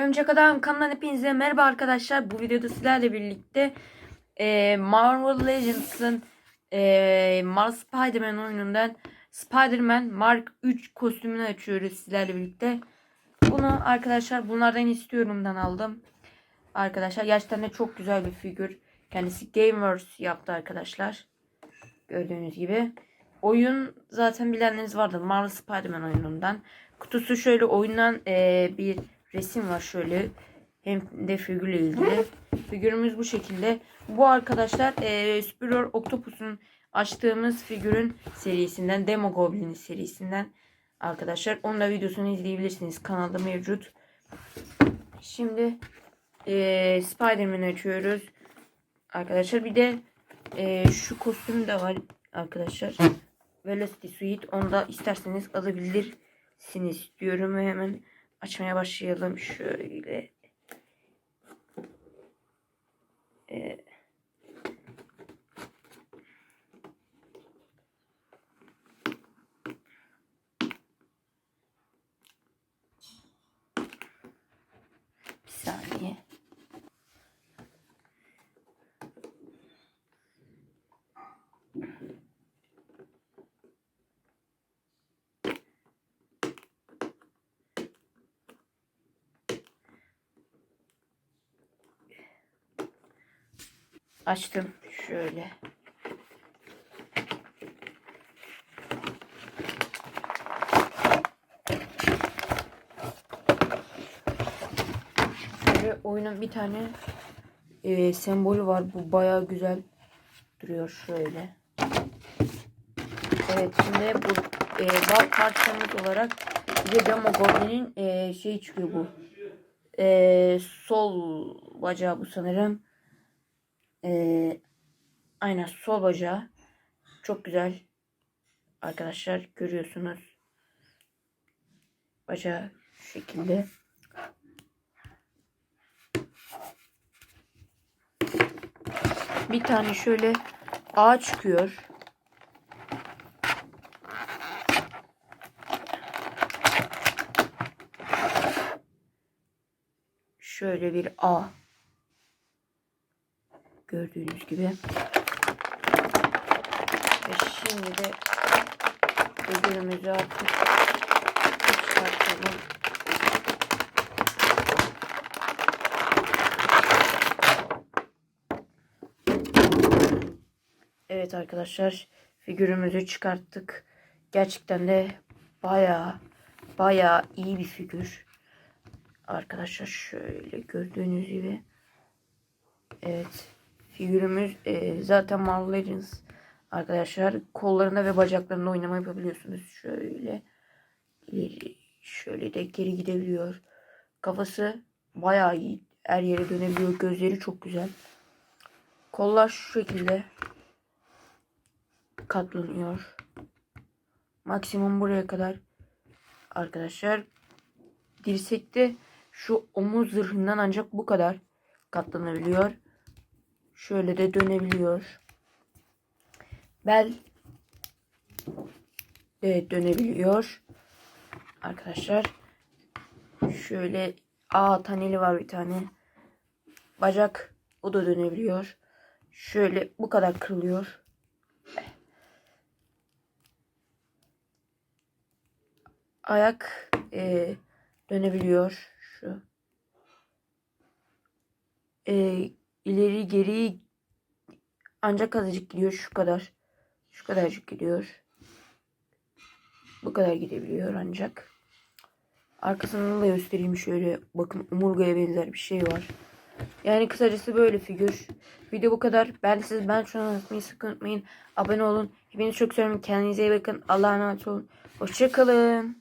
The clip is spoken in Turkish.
Örümcek Adam kanalından hepinize merhaba arkadaşlar. Bu videoda sizlerle birlikte e, Marvel Legends'ın e, Marvel Spider-Man oyunundan Spider-Man Mark 3 kostümünü açıyoruz sizlerle birlikte. Bunu arkadaşlar bunlardan istiyorumdan aldım. Arkadaşlar gerçekten de çok güzel bir figür. Kendisi Gameverse yaptı arkadaşlar. Gördüğünüz gibi. Oyun zaten bilenleriniz vardır. Marvel Spider-Man oyunundan. Kutusu şöyle oyundan e, bir resim var şöyle. Hem de figürle ilgili. Figürümüz bu şekilde. Bu arkadaşlar e, Superior Octopus'un açtığımız figürün serisinden. Demo Goblin serisinden. Arkadaşlar. Onun da videosunu izleyebilirsiniz. Kanalda mevcut. Şimdi e, Spider-Man'i açıyoruz. Arkadaşlar bir de e, şu kostüm de var arkadaşlar. Velocity Suite. Onu da isterseniz alabilirsiniz diyorum ve hemen açmaya başlayalım. Şöyle. Ee, bir saniye. Açtım şöyle. Şöyle oyunun bir tane e, sembolü var. Bu baya güzel duruyor şöyle. Evet şimdi bu e, bal parçamız olarak bir de Demo Goblin'in e, şey çıkıyor bu. E, sol bacağı bu sanırım. Ee, aynen sol bacağı. Çok güzel. Arkadaşlar görüyorsunuz. Bacağı şu şekilde. Bir tane şöyle ağ çıkıyor. Şöyle bir ağ. Gördüğünüz gibi. Ve şimdi de ödülümüzü artık çıkartalım. Evet arkadaşlar figürümüzü çıkarttık. Gerçekten de baya baya iyi bir figür. Arkadaşlar şöyle gördüğünüz gibi. Evet. Figürümüz e, zaten Marvel Legends arkadaşlar. Kollarında ve bacaklarında oynama yapabiliyorsunuz. Şöyle ileri, şöyle de geri gidebiliyor. Kafası bayağı iyi. Her yere dönebiliyor. Gözleri çok güzel. Kollar şu şekilde katlanıyor. Maksimum buraya kadar arkadaşlar. Dirsekte şu omuz zırhından ancak bu kadar katlanabiliyor. Şöyle de dönebiliyor. Bel de dönebiliyor. Arkadaşlar şöyle A taneli var bir tane. Bacak o da dönebiliyor. Şöyle bu kadar kırılıyor. Ayak e, dönebiliyor. Şu. E, ileri geri ancak azıcık gidiyor şu kadar. Şu kadarcık gidiyor. Bu kadar gidebiliyor ancak. Arkasını da göstereyim şöyle. Bakın omurgaya benzer bir şey var. Yani kısacası böyle figür. Video bu kadar. Ben de siz ben şunu unutmayın sakın unutmayın. Abone olun. Hepinizi çok seviyorum. Kendinize iyi bakın. Allah'a emanet olun. Hoşçakalın.